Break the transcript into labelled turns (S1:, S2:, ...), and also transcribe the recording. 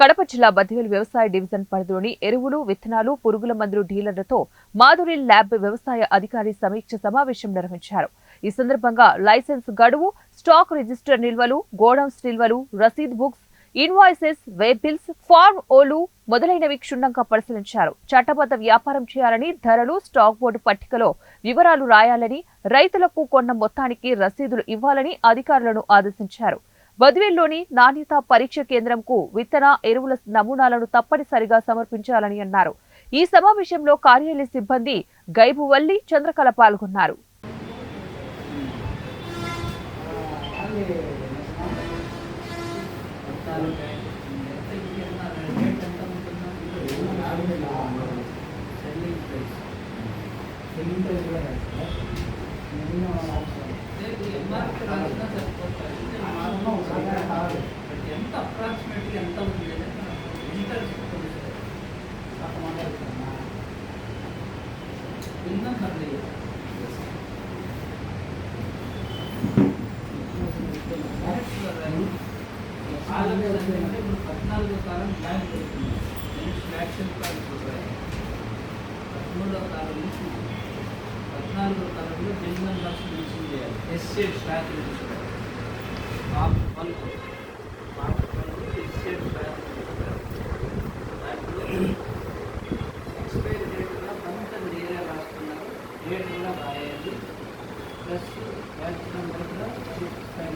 S1: కడప జిల్లా బద్దివేలు వ్యవసాయ డివిజన్ పరిధిలోని ఎరువులు విత్తనాలు పురుగుల మందులు డీలర్లతో మాధురి ల్యాబ్ వ్యవసాయ అధికారి సమీక్ష సమావేశం నిర్వహించారు. ఈ సందర్భంగా లైసెన్స్ గడువు స్టాక్ రిజిస్టర్ నిల్వలు గోడౌన్స్ నిల్వలు రసీద్ బుక్స్ ఇన్వాయిసెస్ వెబ్ ఫార్మ్ ఓలు మొదలైనవి క్షుణ్ణంగా పరిశీలించారు. చట్టబద్ధ వ్యాపారం చేయాలని ధరలు స్టాక్ బోర్డు పట్టికలో వివరాలు రాయాలని రైతులకు కొన్న మొత్తానికి రసీదులు ఇవ్వాలని అధికారులను ఆదేశించారు. బద్వేల్లోని నాణ్యత పరీక్ష కేంద్రంకు విత్తన ఎరువుల నమూనాలను తప్పనిసరిగా సమర్పించాలని అన్నారు. ఈ సమావేశంలో కార్యాలయ సిబ్బంది గైబువల్లి చంద్రకళ పాల్గొన్నారు.
S2: పద్నాలుగో కాలం బ్లాక్ అవుతుంది నెక్స్ట్ యాక్షన్ కార్డు చూడాలి పదమూడవ కాలం నుంచి పద్నాలుగో కాలంలో బిల్ మెంబర్స్ మెన్షన్ చేయాలి ఎస్టేట్ స్టాక్ చూడాలి డేట్ కూడా రాయాలి. ప్లస్ బ్యాచ్ నెంబర్ కూడా